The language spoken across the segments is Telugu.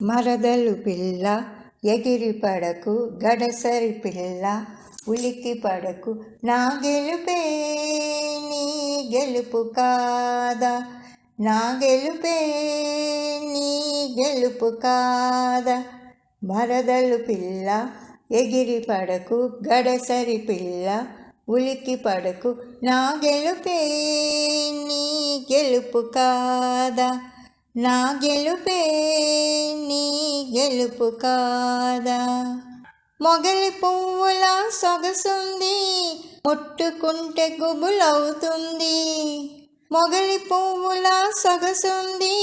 మరదలు పిల్ల ఎగిరి పడకు గడసరి పిల్ల ఉలికి పడకు నా గెలుపే నీ గెలుపు కాదా? నా గెలుపే నీ గెలుపు కాదా? మరదలు పిల్ల ఎగిరి పడకు గడసరి పిల్ల ఉలికి పడకు నా గెలుపే నీ గెలుపు కాదా? నా గెలుపే గెలుపు కాదా? మొగలి పువ్వుల సొగసుంది ముట్టుకుంటే గుబులవుతుంది. మొగలి పువ్వుల సొగసుంది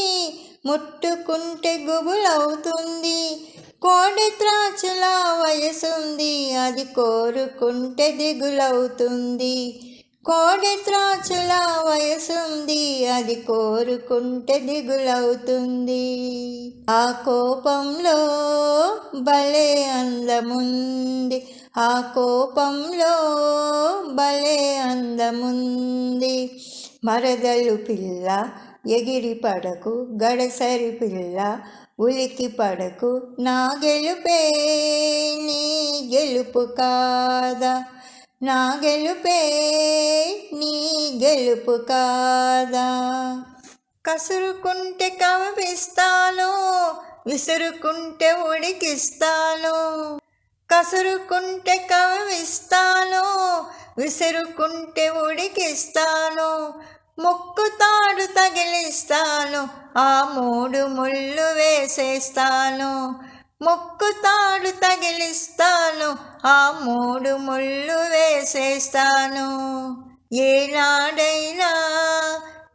ముట్టుకుంటే గుబులవుతుంది. కోడి త్రాచుల వయసుంది అది కోరుకుంటే దిగులవుతుంది. కోడి త్రాచుల వయసుంది అది కోరుకుంటే దిగులవుతుంది. ఆ కోపంలో భలే అందముంది. ఆ కోపంలో భలే అందముంది. మరదలు పిల్ల ఎగిరి పడకు గడసరి పిల్ల ఉలికి పడకు నా గెలుపే నీ గెలుపు కాదా? నా గెలుపే నీ గెలుపు కాదా? కసురుకుంటే కవిస్తాను విసురుకుంటే ఉడికిస్తాను కసురుకుంటే కవిస్తాను విసురుకుంటే ఉడికిస్తాను ముక్కుతాడు తగిలిస్తాను ఆ మూడు ముళ్ళు వేసేస్తాను ముక్కుతాడు తగిలిస్తాను ఆ మూడు ముళ్ళు వేసేస్తాను. ఏనాడైనా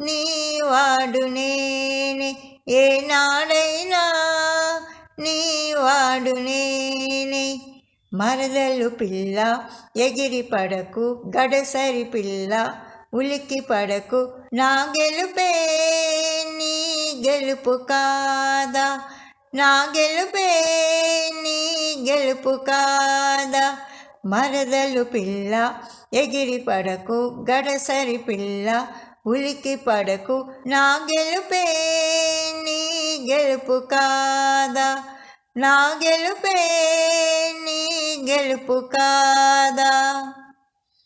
నీ వాడు నేనే ఏనా వాడు నేనే. మరదలు పిల్ల ఎగిరి పడకు గడసరి పిల్ల ఉలికి పడకు నా గెలుపే నీ గెలుపు కాదా. నా గెలుపే నీ గెలుపు కాదా. మరదలు పిల్ల ఎగిరి పడకు గడసరి పిల్ల ఉలికి పడకు నా గెలుపే నీ గెలుపు కాదా. నా గెలుపే నీ గెలుపు కాదా?